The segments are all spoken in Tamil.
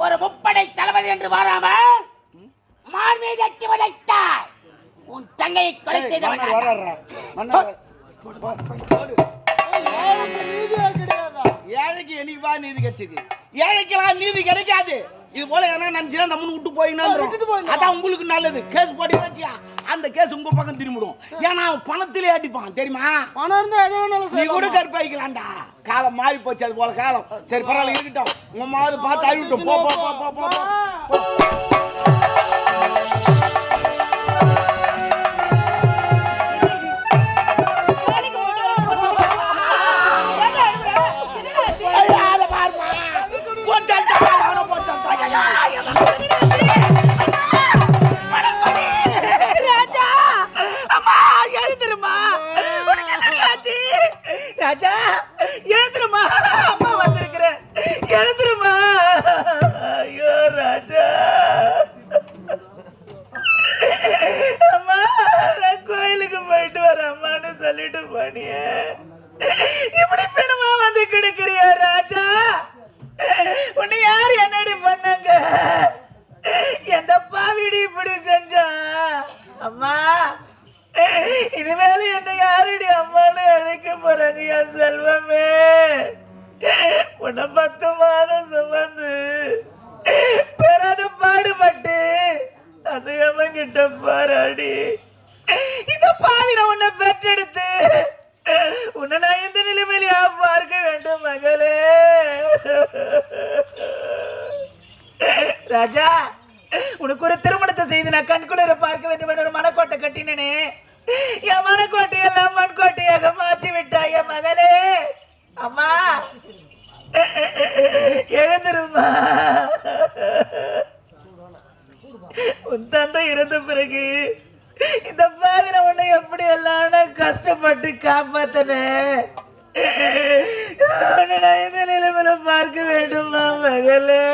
ஒரு முப்படை தளபதி என்று மாறாம மார் மீது எட்டி உதைத்தாய் உன் தங்கையை கொலை செய்தவன் ஏழைக்கு என்னைக்குப்பா நீதி கிடைச்சிருக்கு ஏழைக்கெல்லாம் நீதி கிடைக்காது. இது போல எதனா நினைச்சுன்னா அந்த முன்னு விட்டு போயின்னு அதான் உங்களுக்கு நல்லது. கேஸ் போட்டு வச்சியா? அந்த கேஸ் உங்க பக்கம் திரும்பிடும். ஏன்னா அவன் பணத்திலே அடிப்பான் தெரியுமா? பணம் இருந்தா எதை வேணாலும் நீ கூட கருப்பாய்க்கலாம்டா காலம் மாறி போச்சு அது போல காலம். சரி பரவாயில்ல இருக்கட்டும். உங்க மாதிரி பார்த்து அழுவிட்டோம் போ போ போ போ போ போறாங்க என் செல்வமே. உன்னை பத்து மாதம் சுமந்து பெறாத பாடுபட்டு அது அவன் கிட்ட பாராடி? இந்த பாவிர உன்னை பெற்றெடுத்து உன்னை நான் இந்த நிலைமையிலயா பார்க்க வேண்டும் மகளே? ராஜா உனக்கு ஒரு திருமணத்தை செய்து நான் கண்குளிர பார்க்க வேண்டும் என்ற ஒரு மனக்கோட்டை கட்டினேனே. என் மனக்கோட்டை எல்லாம் மண்கோட்டை மாற்றி விட்டாய் என் மகளே அம்மா எழுந்திருமா உன் தந்தை இறந்த பிறகு இந்த பாவிர உன்னை எப்படி எல்லாம் நான் கஷ்டப்பட்டு நான் இந்த நிலைமையில பார்க்க வேண்டுமா மகளே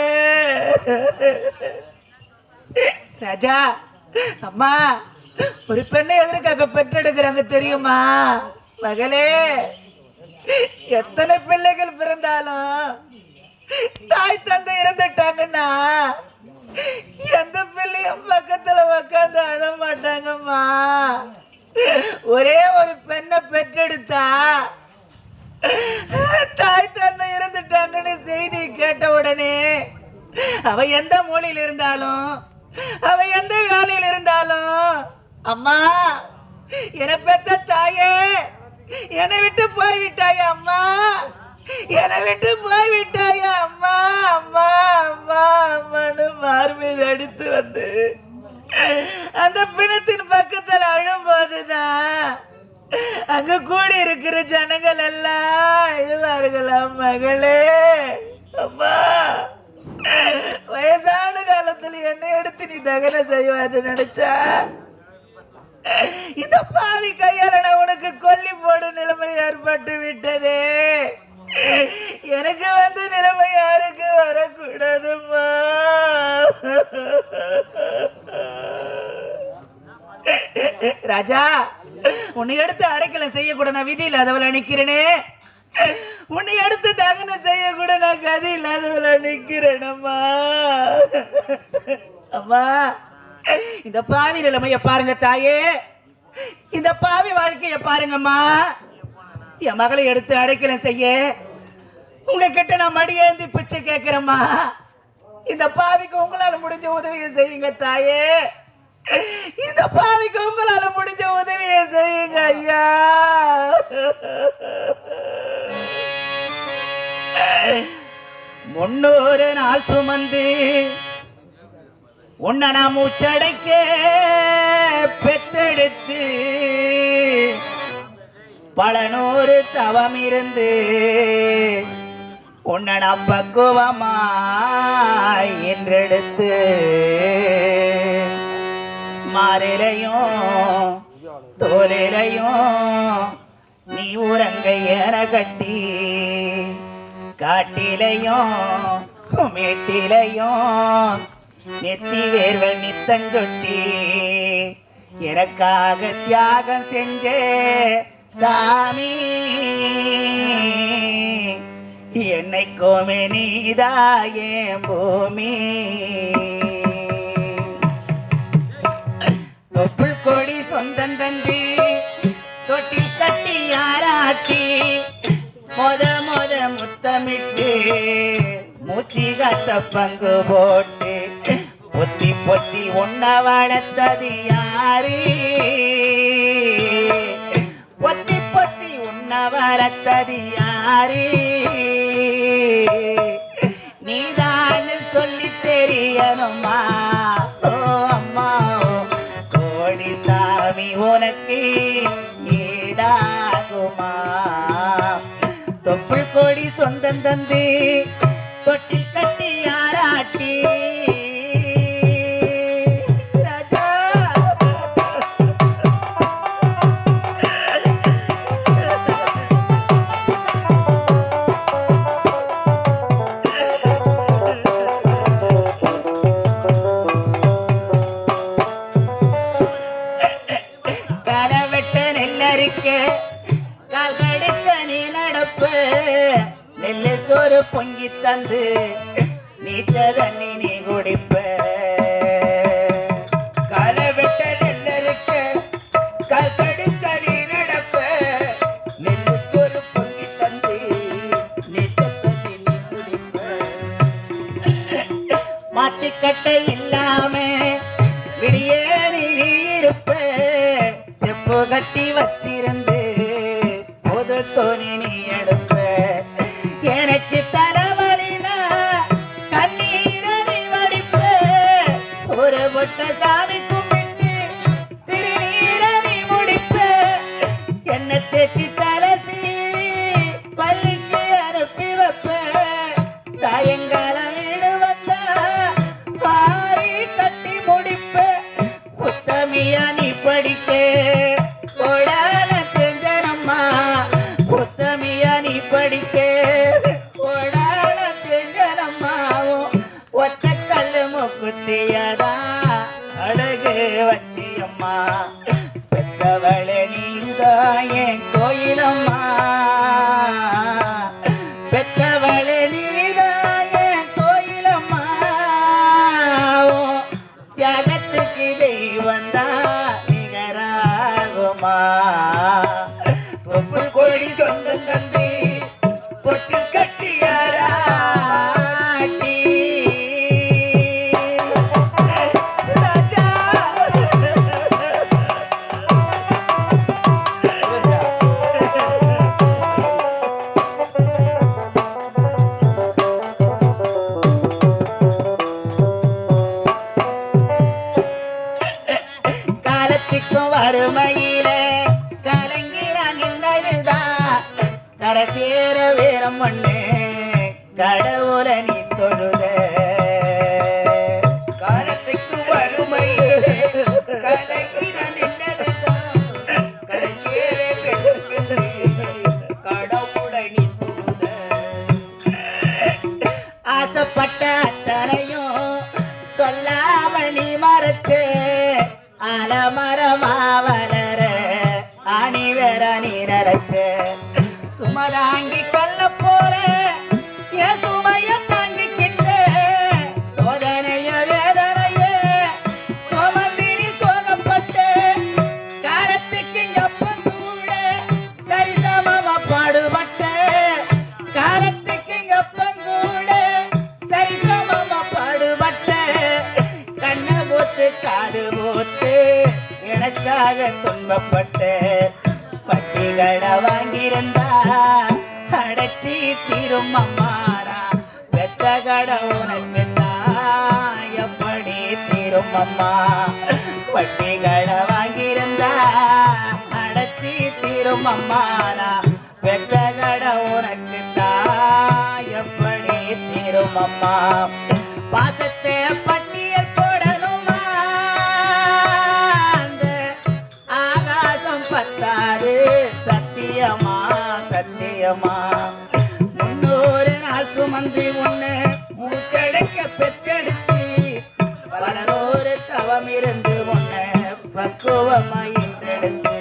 ராஜா அம்மா ஒரு பெண்ணை எதற்காக பெற்றெடுக்கிறாங்க தெரியுமா? மகளே எத்தனை பிள்ளைகள் பிறந்தாலும் தாய் தந்தை இறந்துட்டாங்கன்னா எந்த பிள்ளையும் பக்கத்துல உக்காந்து அழ மாட்டாங்கம்மா. பெற்றெடுத்தா? தாய் தன்னை இறந்துட்டாங்கன்னு செய்தி கேட்ட உடனே அவ எந்த மூலையில் இருந்தாலும் அவ எந்த வேலையில் இருந்தாலும் அம்மா என பெத்த தாயே என்னை விட்டு போய்விட்டாய அம்மா என்னை விட்டு போய்விட்டாய அம்மா அம்மா அம்மா அம்மான்னு மார்மீது அடித்து வந்து அந்த பிணத்தின் பக்கத்தில் அழும்போதுதான் அங்க கூடி இருக்கிற ஜனங்கள் எல்லாம் எழுவார்களாம் மகளே? அம்மா வயசான காலத்துல என்ன எடுத்து நீ தகன செய்வான்னு நினைச்சா? இந்த பாவி கையால நான் உனக்கு கொல்லி போடும் நிலைமை ஏற்பட்டு விட்டதே. எனக்கு வந்து நிலைமை யாருக்கு வரக்கூடாதுமா ராஜா உன்னை எடுத்து அடைக்கல செய்யக்கூட நான் விதி இல்லாதவள நிக்கிறேனே உன்னை எடுத்து தகன செய்யக்கூட நான் கதி இல்லாதவள நிக்கிறேன் அம்மா. அம்மா இந்த பாவி நிலைமைய பாருங்க தாயே. இந்த பாவி வாழ்க்கைய பாருங்கம்மா. என் மகளை எடுத்து அடைக்கல செய்ய. உங்ககிட்ட நான் மடியேந்தி பிச்சை கேட்கிறேம்மா. இந்த பாவிக்கு உங்களால் முடிஞ்ச உதவியை செய்யுங்க தாயே. இந்த பாவிக்கு உங்களால முடிஞ்ச உதவியை செய்யுங்க ஐயா. முன்னூறு நாள் சுமந்து உன்னை நான் மூச்சடைக்க பெத்தெடுத்து பல நூறு தவம் இருந்து உன்னை நான் பக்குவமாய் என்றெடுத்து மாறிலையும் தோலிலையும் நீ உரங்கை ஏற கட்டி காட்டிலையும் மேட்டிலையும் நெத்தி வேர்வை நித்தங்கொட்டி எனக்காக தியாகம் செஞ்சே சாமி. என்னை கோமே நீதாயே பூமி? பங்கு போட்டு பொத்தி பொத்தி உன்ன வளர்த்தது யாரு? பொத்தி பொத்தி உன்ன வளர்த்தது யாரு? நீதான் சொல்லி தெரியணுமா? ஓ அம்மா கோடி சாமி உனக்கு ஈடாகுமா? தொப்புள் கோடி சொந்தம் தந்து தொட்டில் நெல்லரிக்க கால் கடுக்க நீ நடப்பு. நெல்லு சோறு பொங்கி தந்து நீச்ச தண்ணி நீ குடிப்ப. களவெட்ட நெல்லரிக்க கால் கடுக்க நீ நடப்ப. நெல்லு சோறு பொங்கி தந்து நீச்ச தண்ணி நீ குடிப்ப. மாத்திக்கட்டை இல்லாம விடிய நீ இருப்ப. செப்பு கட்டி பொட்ட சாமி கும்பிட்டு திருநீரணி முடிப்பு என்ன தேச்சி தலை சீவி பள்ளிக்கு அனுப்பி வைப்ப. சாயங்காலம் வீடு வந்தா பாரி கட்டி முடிப்பு. உத்தமியா நீ படிக்க. கொடால செஞ்சனம்மா உத்தமியா நீ படிக்க. சேர வீரம் ஒண்ணு கடவுள நீ தொழுத. காலத்துக்கு தொழுத. ஆசைப்பட்ட அத்தனையும் சொல்லாமல் நீ மறைச்சு. அலமரமா பெத்த உனக்கு தான் எப்படி தீரும் அம்மா பட்டிகளை வாங்கியிருந்தா அடைச்சி தீரும் அம்மாரா பெத்த கடை உனக்கு தான் எப்படி தீரும் அம்மா பக்குவமாய் என்றெடுத்து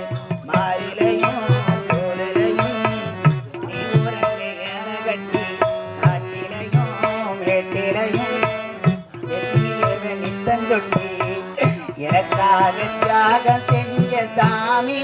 மாறிலையும் தோளிலையும் ஏற கட்டி காட்டிலையும் வேட்டிலையும் எனக்காக தியாகம் செஞ்ச சாமி